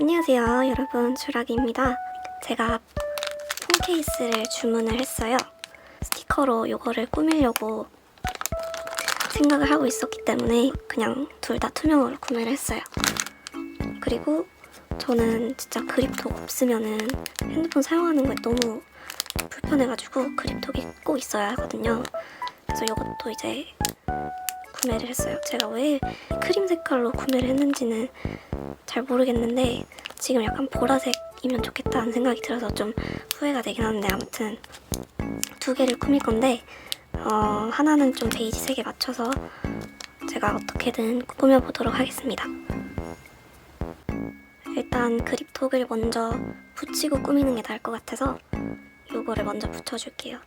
안녕하세요 여러분. 주라기입니다. 제가 폰 케이스를 주문을 했어요. 스티커로 이거를 꾸미려고 생각을 하고 있었기 때문에 그냥 둘 다 투명으로 구매를 했어요. 그리고 저는 진짜 그립톡 없으면은 핸드폰 사용하는 거에 너무 불편해가지고 그립톡이 꼭 있어야 하거든요. 그래서 이것도 이제 구매를 했어요 제가 왜 크림 색깔로 구매를 했는지는 잘 모르겠는데 지금 약간 보라색이면 좋겠다는 생각이 들어서 좀 후회가 되긴 하는데 아무튼 두 개를 꾸밀 건데 어, 하나는 좀 베이지색에 맞춰서 제가 어떻게든 꾸며보도록 하겠습니다. 일단 그립톡을 먼저 붙이고 꾸미는 게 나을 것 같아서 요거를 먼저 붙여줄게요.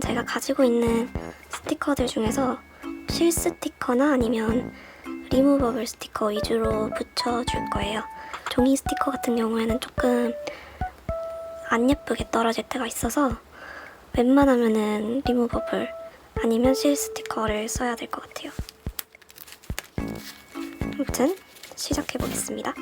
제가 가지고 있는 스티커들 중에서 실 스티커나 아니면 리무버블 스티커 위주로 붙여줄 거예요. 종이 스티커 같은 경우에는 조금 안 예쁘게 떨어질 때가 있어서 웬만하면은 리무버블 아니면 실 스티커를 써야 될 것 같아요. 아무튼 시작해 보겠습니다.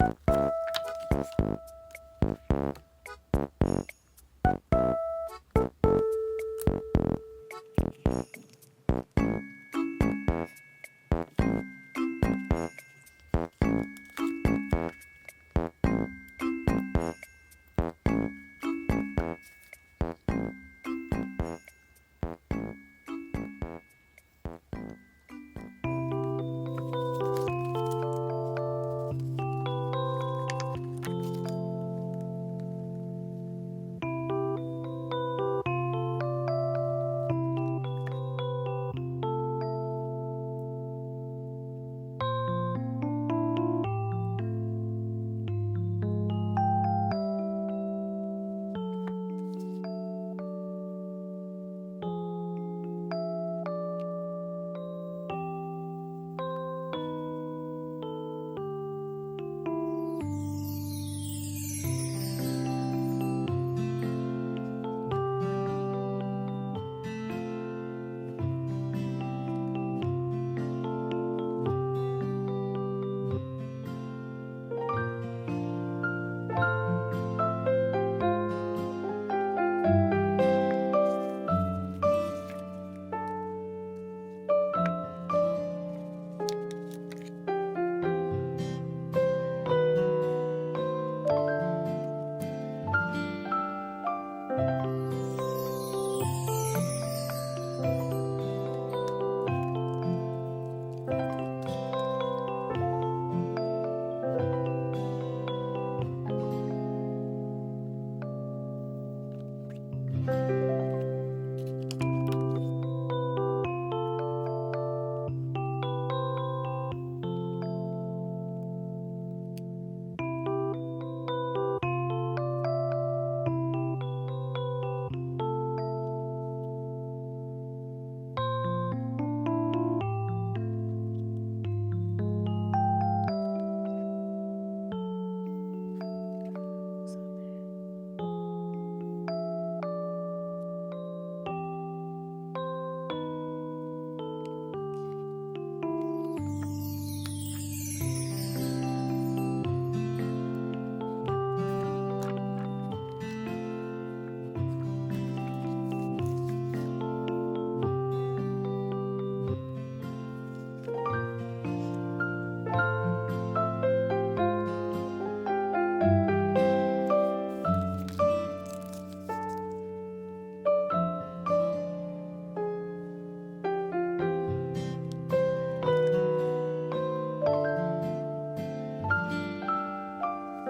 うん。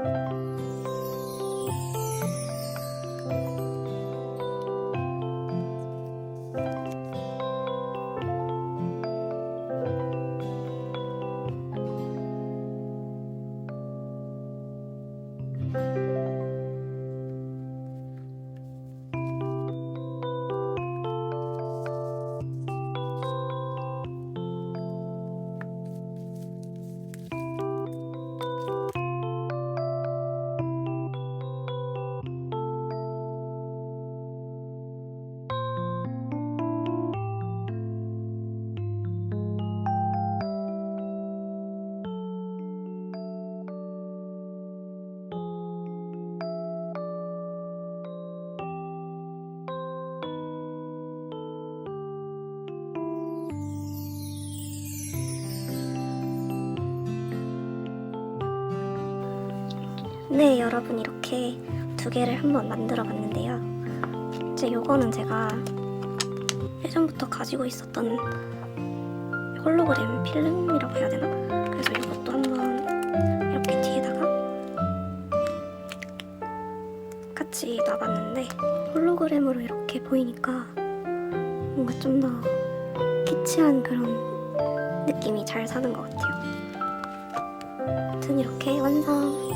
Bye. 네, 여러분 이렇게 두 개를 한번 만들어 봤는데요. 이제 요거는 제가 예전부터 가지고 있었던 홀로그램 필름이라고 해야 되나? 그래서 이것도 한번 이렇게 뒤에다가 같이 놔봤는데 홀로그램으로 이렇게 보이니까 뭔가 좀 더 키치한 그런 느낌이 잘 사는 것 같아요. 아무튼 이렇게 완성.